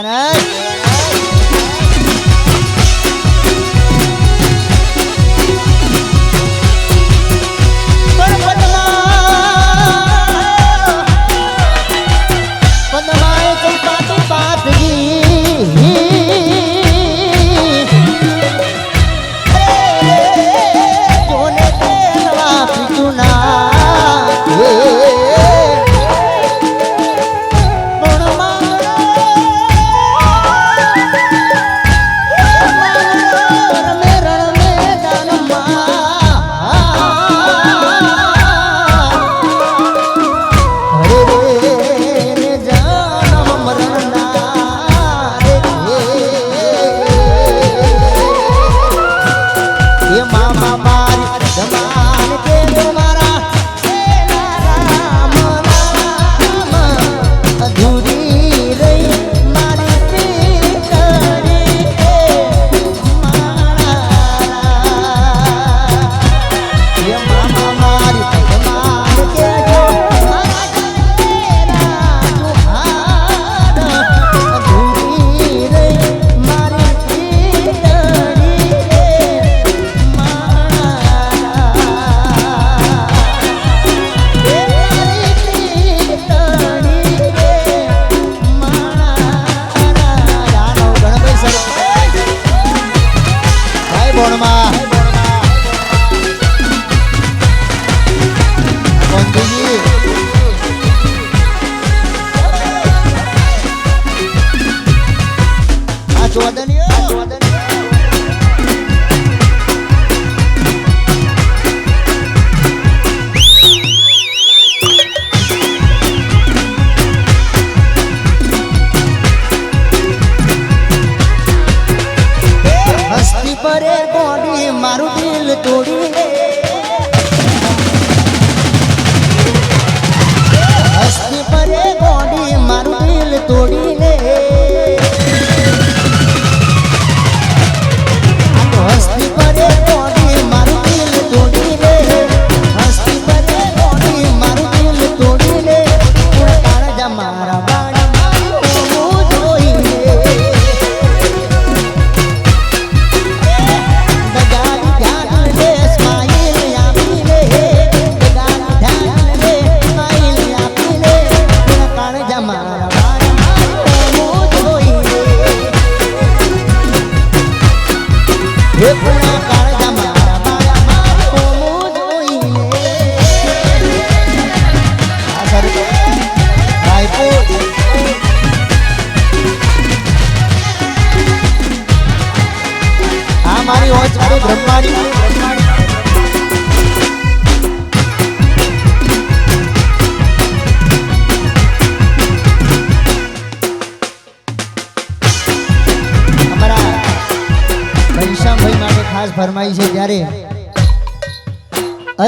Caralho!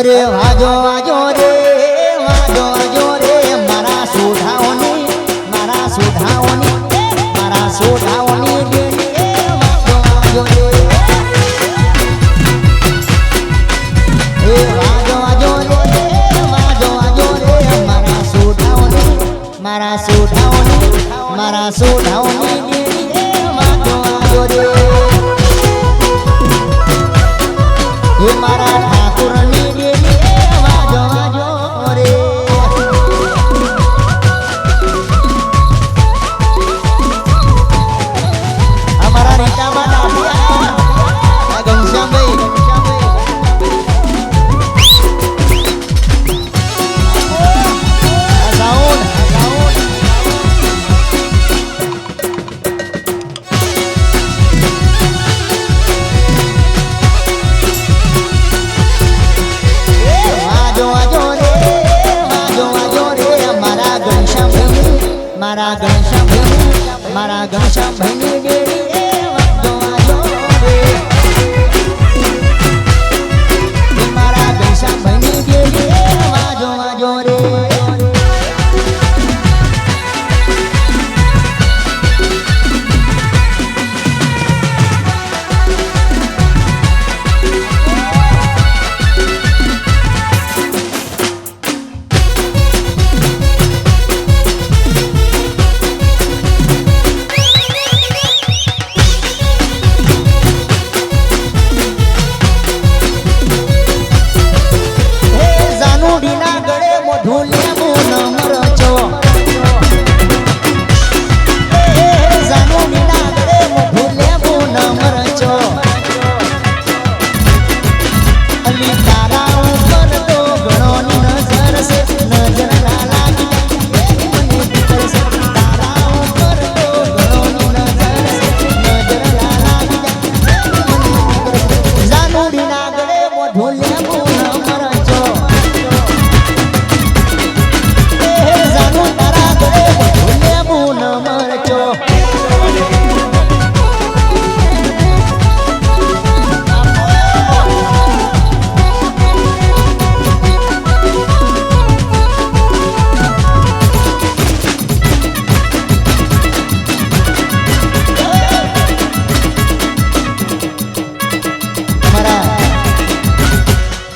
અરે ઘનશ્યામભાઈ મારા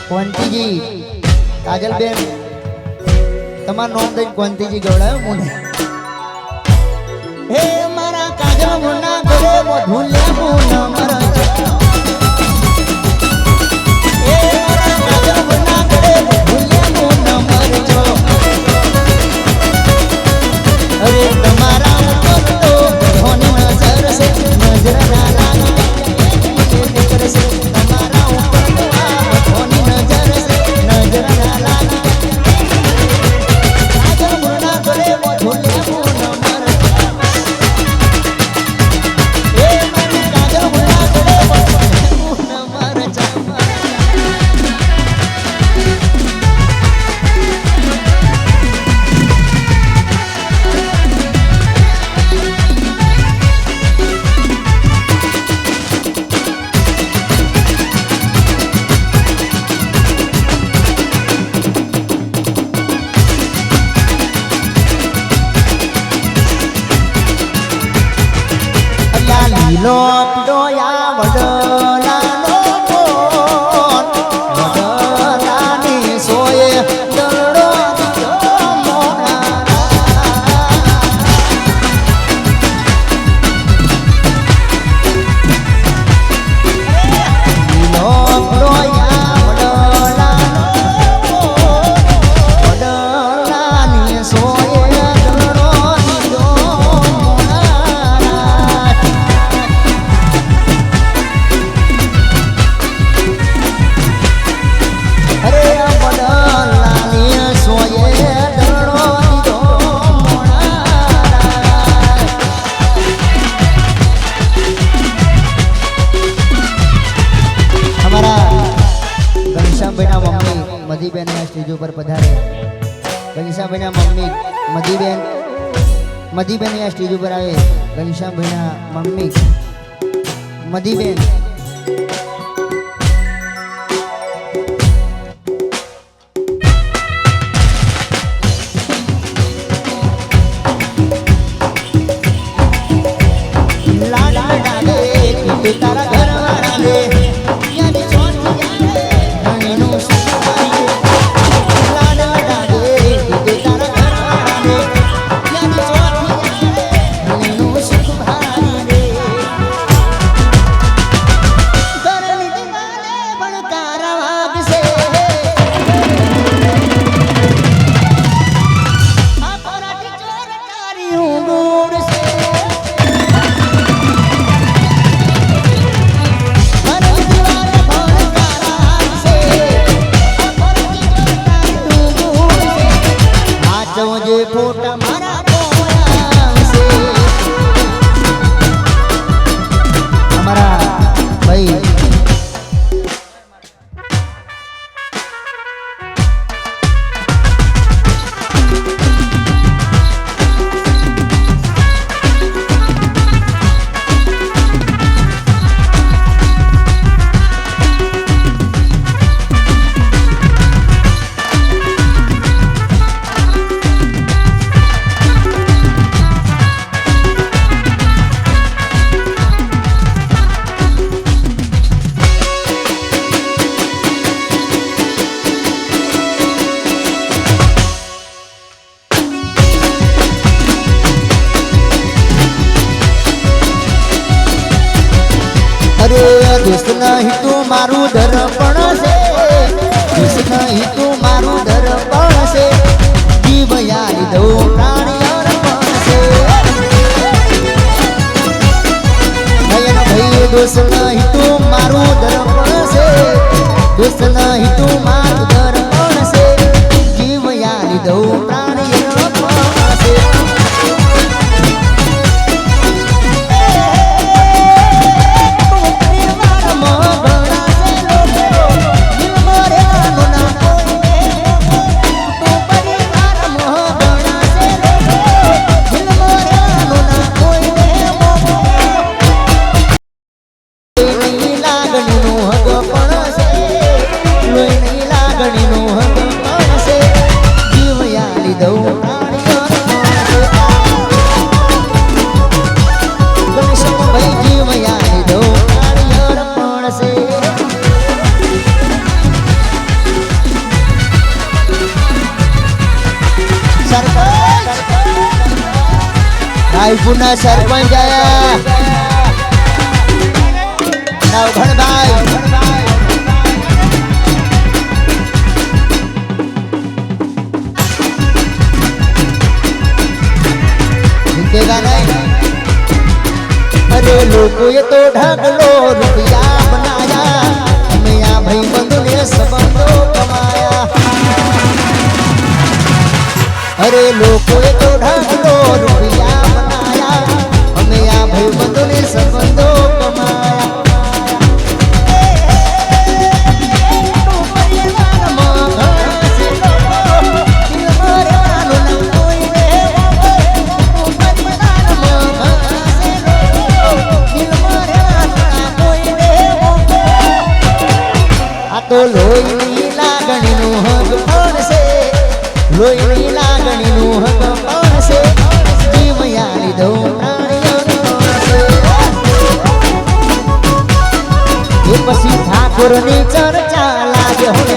કોંતીજી કાજલબેન, તમારું નામ દઈને કોંતીજી ગવડાયો મને. હે મારા કાજલ મુના ઘરે મધુલે મુના મારા. મધીબેન અહીંયા સ્ટેજ ઉપર આવે ઘનશ્યામભાઈના મમ્મી. મધીબેન. देगा नहीं। अरे लोग, ये तो ढक लो, रुपया बनाया। मियाँ भाई बंद ने सबको तो कमाया। अरे लोग, ये तो ढक लो, रुपया बनाया। मियाँ भाई बंद ने सब તો લોહીની લાગણીનું હક પણ છે લોહીની લાગણીનું હક પણ છે જીવ યારી દઉં પછી ઠાકોરની ચર્ચા લાગે હોય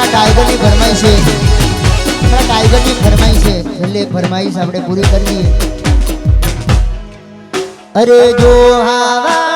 આપણા ટાઈગરની ફરમાઈશ છે. આપણા ટાઈગરની ફરમાઈશ છે. એટલે ફરમાઈશ આપણે પૂરી કરવી અરે જો હાવા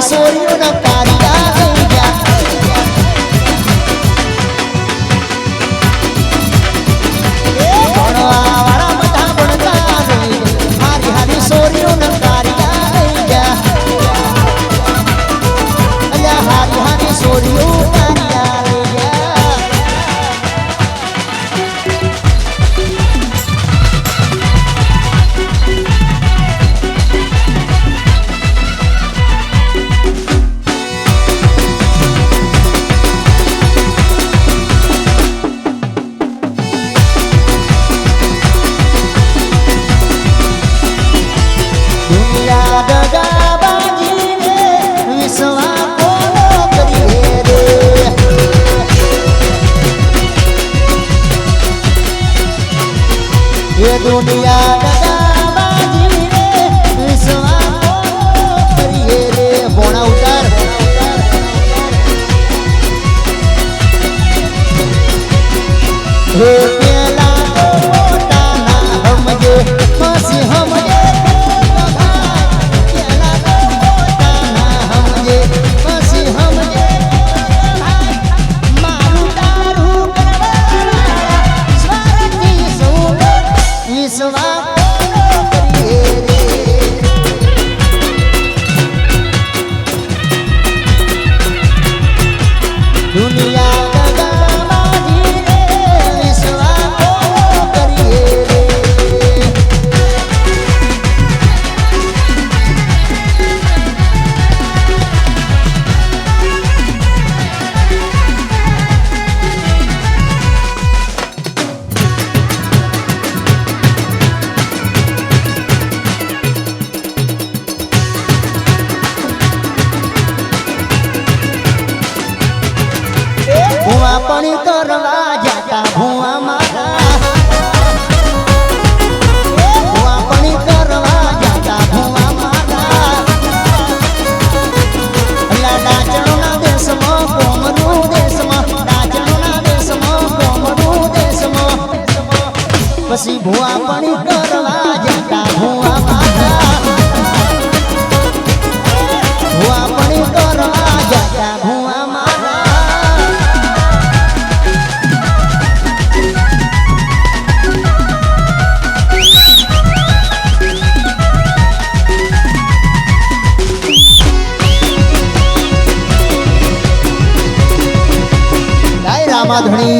কিশোরী 我不。মাধুরী।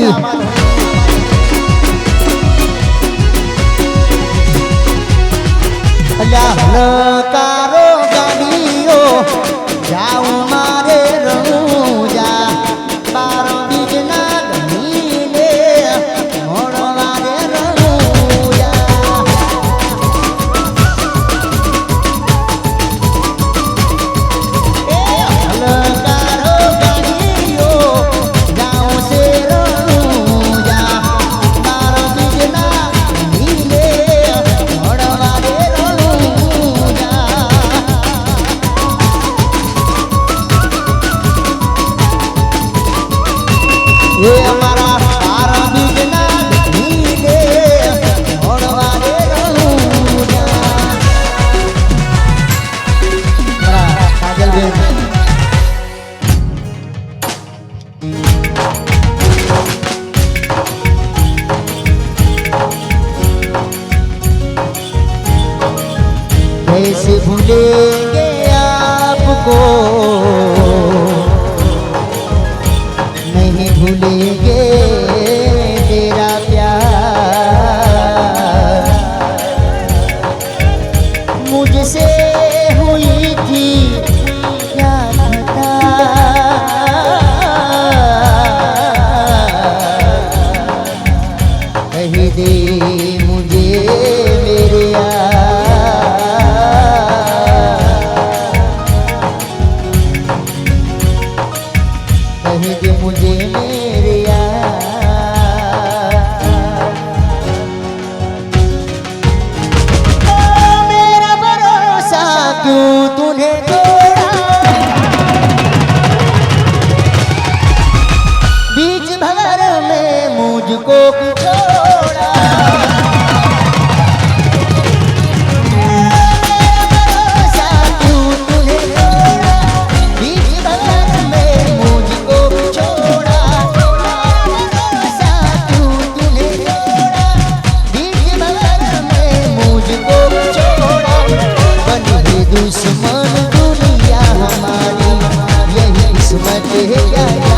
Eu Mm-hmm. yeah, yeah.